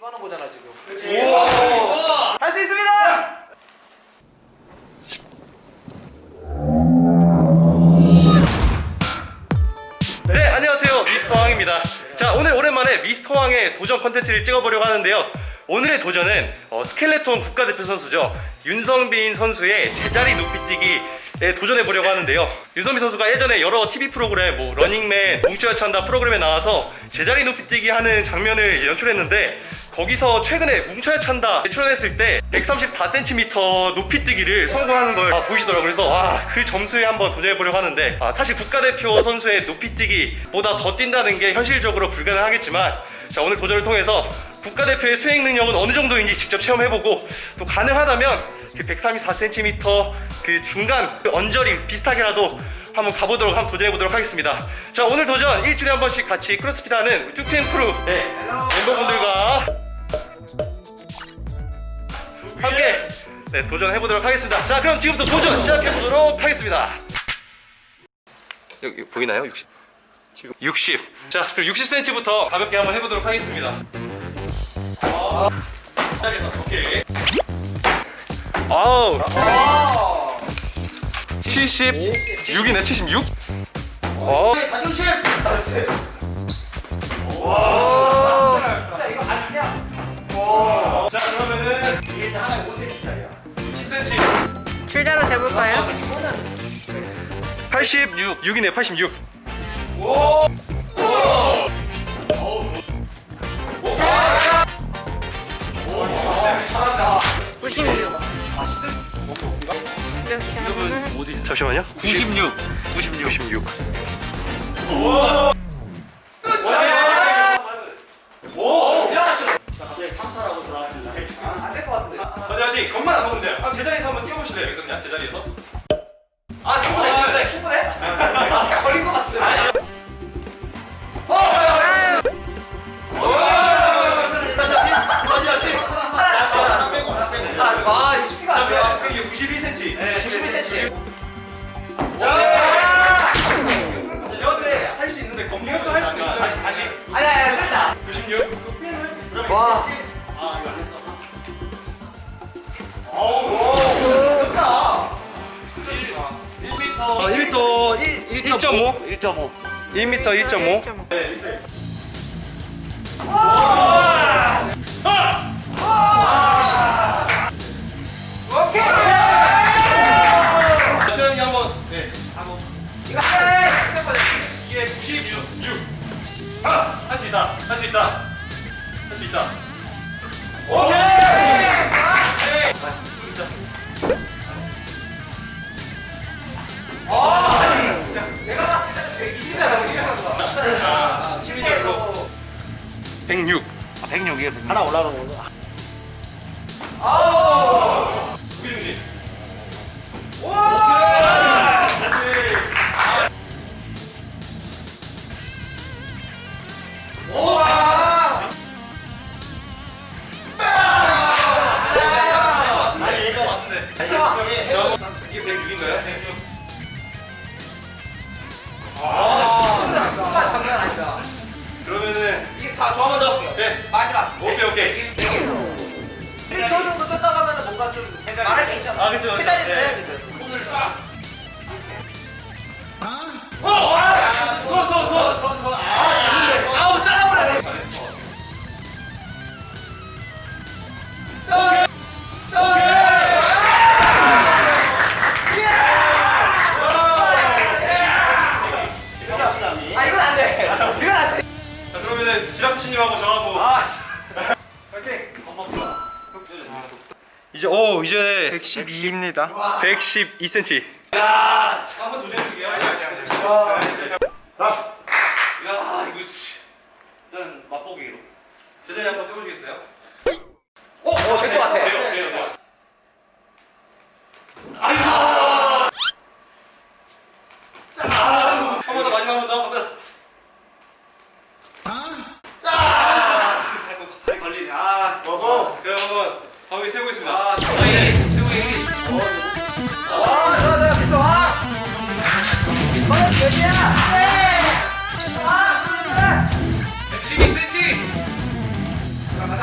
이거 하는 거잖아 지금. 오! 할수 있습니다. 네, 안녕하세요. 미스터 왕입니다. 자, 오늘 오랜만에 미스터 왕의 도전 컨텐츠를 찍어보려고 하는데요. 오늘의 도전은 어, 스켈레톤 국가대표 선수죠. 윤성빈 선수의 제자리 높이뛰기에 도전해보려고 하는데요. 윤성빈 선수가 예전에 여러 TV 프로그램, 뭐 러닝맨, 뭉쳐야 찬다 프로그램에 나와서 제자리 높이뛰기 하는 장면을 연출했는데 거기서 최근에 뭉쳐야 찬다 출연했을 때 134cm 높이 뛰기를 성공하는 걸 아, 보이시더라고요. 그래서 와, 그 점수에 한번 도전해보려고 하는데 아, 사실 국가대표 선수의 높이 뛰기보다 더 뛴다는 게 현실적으로 불가능하겠지만 자, 오늘 도전을 통해서 국가대표의 수행 능력은 어느 정도인지 직접 체험해보고 또 가능하다면 그 134cm 그 중간 그 언저리 비슷하게라도 한번 가보도록 한번 도전해보도록 하겠습니다. 자 오늘 도전 일주일에 한 번씩 같이 크로스핏 하는 쭈팀 크루 네, 멤버분들과 함께 네, 도전해 보도록 하겠습니다. 자 그럼 지금부터 도전 시작해 보도록 하겠습니다. 여기 보이나요? 60. 지금 60. 자 그럼 60cm부터 가볍게 한번 해보도록 하겠습니다. 아, 시작해서 오케이. 아우. 76이네 76? 어. 진짜 이거 안 자 그러면은 이게 하나에 5cm짜리야. 10cm 줄자로 재볼까요? 86 6이네 86 96. 이렇게 하면은 어디 잠시만요. 96 96 96안 겁만 안 먹으면 돼요 아, 제자리에서 한번 뛰어보실래요 여기서 그냥 제자리에서 아 충분해 충분해 충분해 충분해. 걸린 것 같은데. 다시 다시 다시 다시 아 이거 쉽지가 자 그럼 않네. 그럼 이게 91cm 네, 91cm. 여세 할수 있는데 겁먹는 거 할수 있어 다시 다시 아니 아니 아니. 96 와. 어, 1m 1, 1.5 1.5. 1m 1.5 자, 최영이 한번 네 한번 이거 해. 이게 96 6 아, 할수 있다. 할 수 있다. 할 수 있다. 오케이! 네. 때 120이야. 이거 자, 12로 106 아, 106이에요. 하나 올라오는 거죠. 무 자, 저 한번 더. 네 마지막. 오케이 오케이 1초 정도 떴다 가면 뭔가 좀 말할 게 있잖아. 아, 그쵸, 그쵸. 세 자리 네. 해야지. 그. 오늘 딱. 손손 손 아 이제 오 이제 112입니다. 112cm 야, 한번 도전해주게요 야 이거 씨. 일단 맛보기로. 제자리 한번 해보시겠어요? 어, 될것 같아. 돼요 돼요 돼요 한 번 더 마지막 한번 더. 팔이 걸리네. 아, 어, 그럼 한번 한번 세보겠습니다. 아, 최고의 힘, 최고의 힘. 와, 좋아, 좋아, 됐어, 와. 너 몇이야? 네. 와, 112cm. 가자.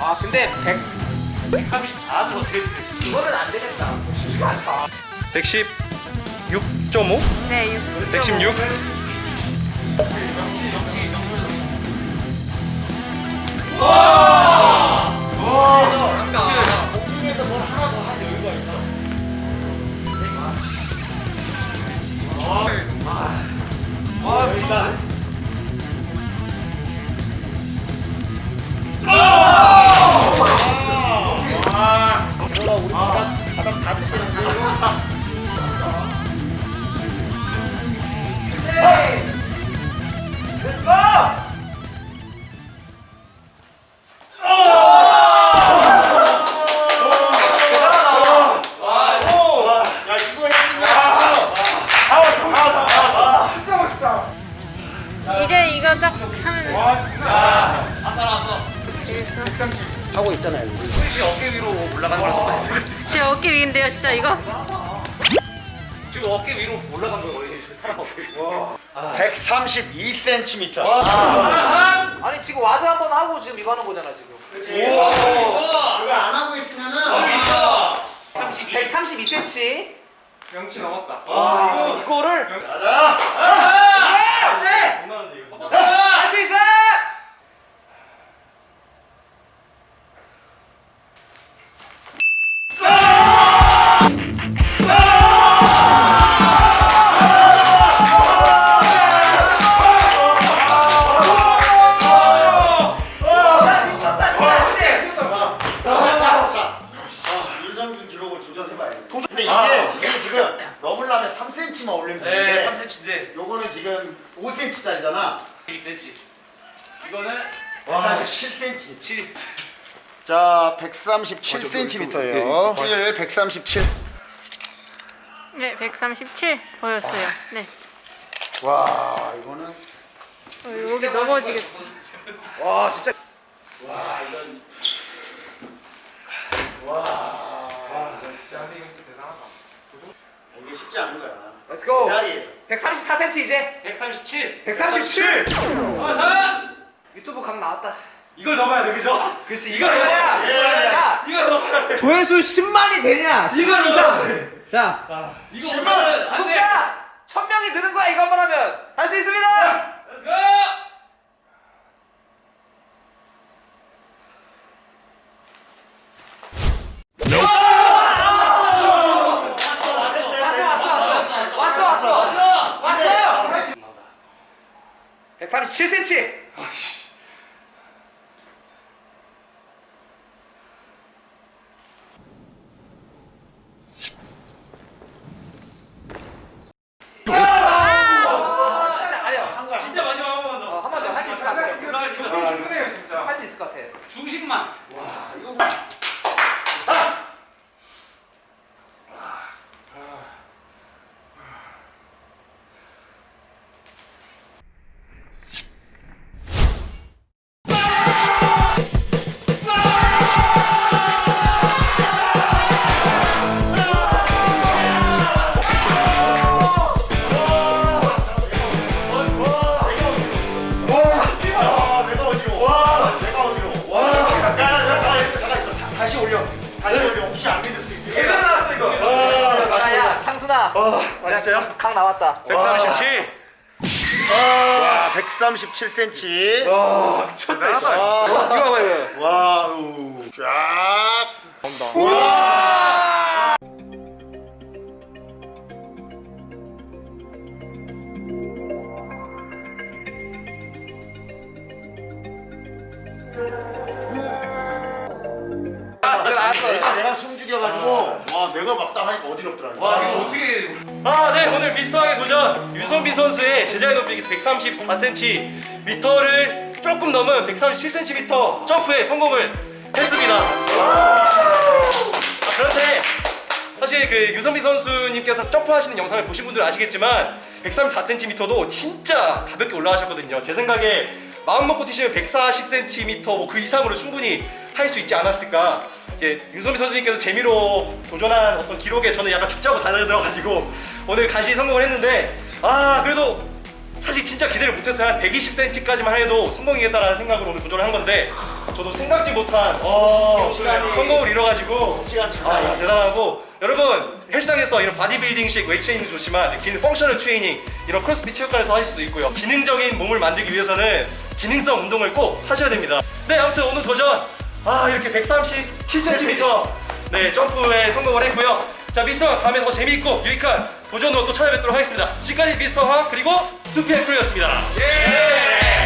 아 근데 100 134는 어떻게 그거는 안 되겠다. 쉽지가 않다. 116.5? 네, 6. 116? 공 따라왔어. 되겠어. 하고 있잖아요. 수시 어깨 위로 올라가는 거랑 똑같아. 제 어깨 위인데요, 진짜 이거. 지금 어깨 위로 올라간 거예요. 거의 사람 어깨 위로. 132cm. 아니 지금 와드 한 번 하고 지금 이거 하는 거잖아 지금. 그거 안 하고 있으면은. 132cm. 명치 넘었다. 아, 이거를 가자. 장난인데 이거. 할수 있어! 3cm만 올리면 되는데 네, 3cm인데 요거는 지금 5cm짜리잖아 1cm. 이거는 137cm 7. 자 137cm예요 예, 137 네, 137 보였어요. 네. 와 이거는 어, 여기 넘어지겠다. 와 진짜 와 이건 와 진짜 근데 이거 진짜 대단하다. 이게 쉽지 않은 거야 Let's 그 go. 자리에서 134cm 이제 137. 137. 아, 자! 유튜브 각 나왔다. 이걸 넘어야 돼, 그죠? 그렇지 이거 뭐야? 예. 자 이걸 넘어야 돼. 조회수 10만이 되냐? 이걸 넘어야 돼. 자 이거 오면은 안 돼. 구독자 1000명이 드는 거야 이거 한번 하면 할 수 있습니다. Let's go! 왔어 왔어 왔어 왔어. 137cm. 진짜 아. 아, 진짜요? 각 나왔다. 137. 와, 137cm. 와, 미쳤다. 와, 이거 봐 이거. 와우. 쫙. 나왔어. 내가 내가 숨죽여가지고 와 내가 막다 하니까 어지럽더라. 와, 이거 어떻게. 아, 네. 오늘 미스터왕의 도전. 윤성빈 선수의 제자의 높이 134cm를 조금 넘은 137cm 점프에 성공을 했습니다. 아, 그런데 사실 그 유선미 선수님께서 점프하시는 영상을 보신 분들 아시겠지만 134cm도 진짜 가볍게 올라가셨거든요. 제 생각에 마음 먹고 뛰시면 140cm 뭐 그 이상으로 충분히 할 수 있지 않았을까. 예, 윤선미 선수님께서 재미로 도전한 어떤 기록에 저는 약간 죽자고 달려들어가지고 오늘 간신히 성공을 했는데 아 그래도 사실 진짜 기대를 못했어요. 한 120cm까지만 해도 성공이겠다라는 생각으로 오늘 도전을 한 건데 저도 생각지 못한 어, 시간이- 성공을 이뤄가지고 시간 아, 장난 아니야. 대단하고 여러분 헬스장에서 이런 바디빌딩식 웨이트 트레이닝도 좋지만 기능 펑셔널 트레이닝 이런 크로스핏 체육관에서 하실 수도 있고요 기능적인 몸을 만들기 위해서는 기능성 운동을 꼭 하셔야 됩니다 네 아무튼 오늘 도전 아 이렇게 137cm 네 점프에 성공을 했고요. 자 미스터 황 다음에 더 재미있고 유익한 도전으로 또 찾아뵙도록 하겠습니다. 지금까지 미스터 황 그리고 2PM 크루였습니다. 예!